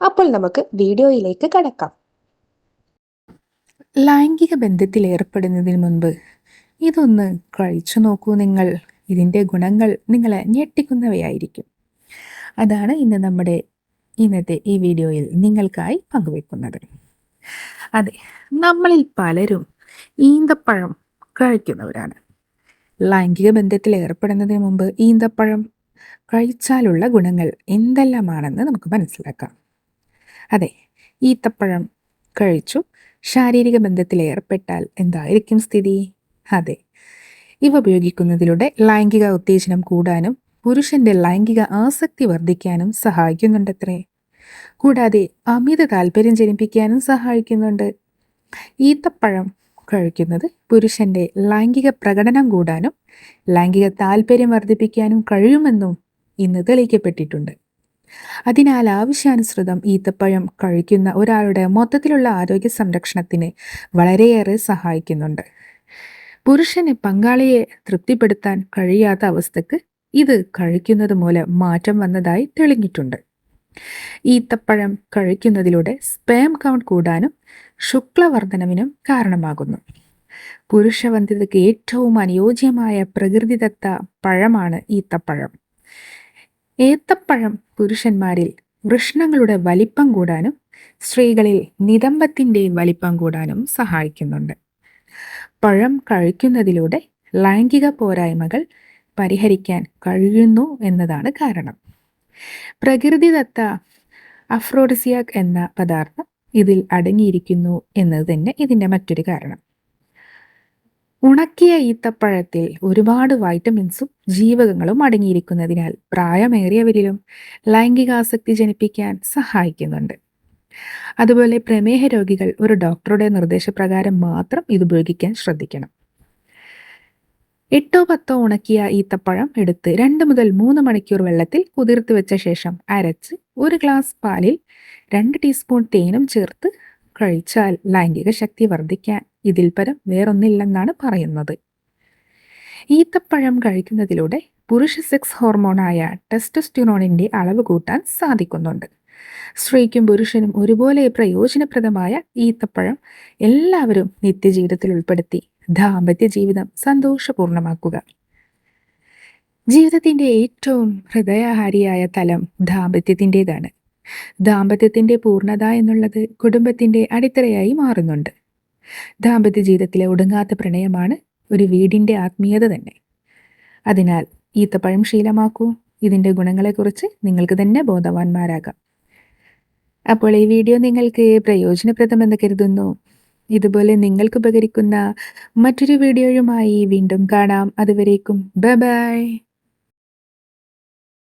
അപ്പോൾ നമുക്ക് വീഡിയോയിലേക്ക് കടക്കാം. ലൈംഗിക ബന്ധത്തിൽ ഏർപ്പെടുന്നതിന് മുൻപ് ഇതൊന്ന് കഴിച്ചു നോക്കൂ നിങ്ങൾ. ഇതിന്റെ ഗുണങ്ങൾ നിങ്ങളെ ഞെട്ടിക്കുന്നവയായിരിക്കും. അതാണ് ഇന്ന് നമ്മുടെ ഇന്നത്തെ ഈ വീഡിയോയിൽ നിങ്ങൾക്കായി പങ്കുവെക്കുന്നത്. അതെ നമ്മളിൽ പലരും ഈന്തപ്പഴം കഴിക്കുന്നവരാണ്. ലൈംഗിക ബന്ധത്തിൽ ഏർപ്പെടുന്നതിന് മുമ്പ് ഈന്തപ്പഴം കഴിച്ചാലുള്ള ഗുണങ്ങൾ എന്തെല്ലാമാണെന്ന് നമുക്ക് മനസ്സിലാക്കാം. അതെ ഈത്തപ്പഴം കഴിച്ചു. ശാരീരിക ബന്ധത്തിൽ ഏർപ്പെട്ടാൽ എന്തായിരിക്കും സ്ഥിതി? അതെ ഇവ ഉപയോഗിക്കുന്നതിലൂടെ ലൈംഗിക ഉത്തേജനം കൂടാനും പുരുഷന്റെ ലൈംഗിക ആസക്തി വർദ്ധിക്കാനും സഹായിക്കുന്നുണ്ടത്രേ. കൂടാതെ അമിത താല്പര്യം ജനിപ്പിക്കാനും സഹായിക്കുന്നുണ്ട്. ഈത്തപ്പഴം കഴിക്കുന്നത് പുരുഷന്റെ ലൈംഗിക പ്രകടനം കൂടാനും ലൈംഗിക താല്പര്യം വർദ്ധിപ്പിക്കാനും കഴിയുമെന്നും ഇന്ന് തെളിയിക്കപ്പെട്ടിട്ടുണ്ട്. അതിനാൽ ആവശ്യാനുസൃതം ഈത്തപ്പഴം കഴിക്കുന്ന ഒരാളുടെ മൊത്തത്തിലുള്ള ആരോഗ്യ സംരക്ഷണത്തിന് വളരെയേറെ സഹായിക്കുന്നുണ്ട്. പുരുഷന് പങ്കാളിയെ തൃപ്തിപ്പെടുത്താൻ കഴിയാത്ത അവസ്ഥക്ക് ഇത് കഴിക്കുന്നത് മൂലം മാറ്റം വന്നതായി തെളിഞ്ഞിട്ടുണ്ട്. ഈത്തപ്പഴം കഴിക്കുന്നതിലൂടെ സ്പേം കൗണ്ട് കൂടാനും ശുക്ലവർദ്ധനവിനും കാരണമാകുന്നു. പുരുഷവന്ധ്യതയ്ക്ക് ഏറ്റവും അനുയോജ്യമായ പ്രകൃതിദത്ത പഴമാണ് ഈത്തപ്പഴം. ഏത്തപ്പഴം പുരുഷന്മാരിൽ വൃഷ്ണങ്ങളുടെ വലിപ്പം കൂടാനും സ്ത്രീകളിൽ നിതംബത്തിന്റെ വലിപ്പം കൂടാനും സഹായിക്കുന്നുണ്ട്. പഴം കഴിക്കുന്നതിലൂടെ ലൈംഗിക പോരായ്മകൾ പരിഹരിക്കാൻ കഴിയുന്നു എന്നതാണ് കാരണം. പ്രകൃതിദത്ത അഫ്രോഡിസിയാക് എന്ന പദാർത്ഥം ഇതിൽ അടങ്ങിയിരിക്കുന്നു എന്നത് തന്നെ ഇതിന്റെ മറ്റൊരു കാരണം. ഉണക്കിയ ഈത്തപ്പഴത്തിൽ ഒരുപാട് വൈറ്റമിൻസും ജീവകങ്ങളും അടങ്ങിയിരിക്കുന്നതിനാൽ പ്രായമേറിയവരിലും ലൈംഗികാസക്തി ജനിപ്പിക്കാൻ സഹായിക്കുന്നുണ്ട്. അതുപോലെ പ്രമേഹ രോഗികൾ ഒരു ഡോക്ടറുടെ നിർദ്ദേശപ്രകാരം മാത്രം ഇത് ഉപയോഗിക്കാൻ ശ്രദ്ധിക്കണം. എട്ടോ പത്തോ ഉണക്കിയ ഈത്തപ്പഴം എടുത്ത് രണ്ട് മുതൽ മൂന്ന് മണിക്കൂർ വെള്ളത്തിൽ കുതിർത്ത് വെച്ച ശേഷം അരച്ച് ഒരു ഗ്ലാസ് പാലിൽ രണ്ട് ടീസ്പൂൺ തേനും ചേർത്ത് കഴിച്ചാൽ ലൈംഗിക ശക്തി വർദ്ധിക്കാൻ ഇതിൽ പരം വേറൊന്നില്ലെന്നാണ് പറയുന്നത്. ഈത്തപ്പഴം കഴിക്കുന്നതിലൂടെ പുരുഷ സെക്സ് ഹോർമോണായ ടെസ്റ്റസ്റ്റിറോണിന്റെ അളവ് കൂട്ടാൻ സാധിക്കുന്നുണ്ട്. സ്ത്രീക്കും പുരുഷനും ഒരുപോലെ പ്രയോജനപ്രദമായ ഈത്തപ്പഴം എല്ലാവരും നിത്യജീവിതത്തിൽ ഉൾപ്പെടുത്തി ദാമ്പത്യ ജീവിതം സന്തോഷപൂർണമാക്കുക. ജീവിതത്തിന്റെ ഏറ്റവും ഹൃദയഹാരിയായ തലം ദാമ്പത്യത്തിന്റെതാണ് ദാമ്പത്യത്തിന്റെ പൂർണത എന്നുള്ളത് കുടുംബത്തിന്റെ അടിത്തറയായി മാറുന്നുണ്ട്. ദാമ്പത്യ ജീവിതത്തിലെ ഒടുങ്ങാത്ത പ്രണയമാണ് ഒരു വീടിന്റെ ആത്മീയത തന്നെ. അതിനാൽ ഈത്തപ്പഴം ശീലമാക്കൂ. ഇതിന്റെ ഗുണങ്ങളെക്കുറിച്ച് നിങ്ങൾക്ക് തന്നെ ബോധവാന്മാരാകാം. അപ്പോൾ ഈ വീഡിയോ നിങ്ങൾക്ക് പ്രയോജനപ്രദമെന്ന് കരുതുന്നു. ഇതുപോലെ നിങ്ങൾക്ക് ഉപകരിക്കുന്ന മറ്റൊരു വീഡിയോയുമായി വീണ്ടും കാണാം. അതുവരേക്കും ബൈ.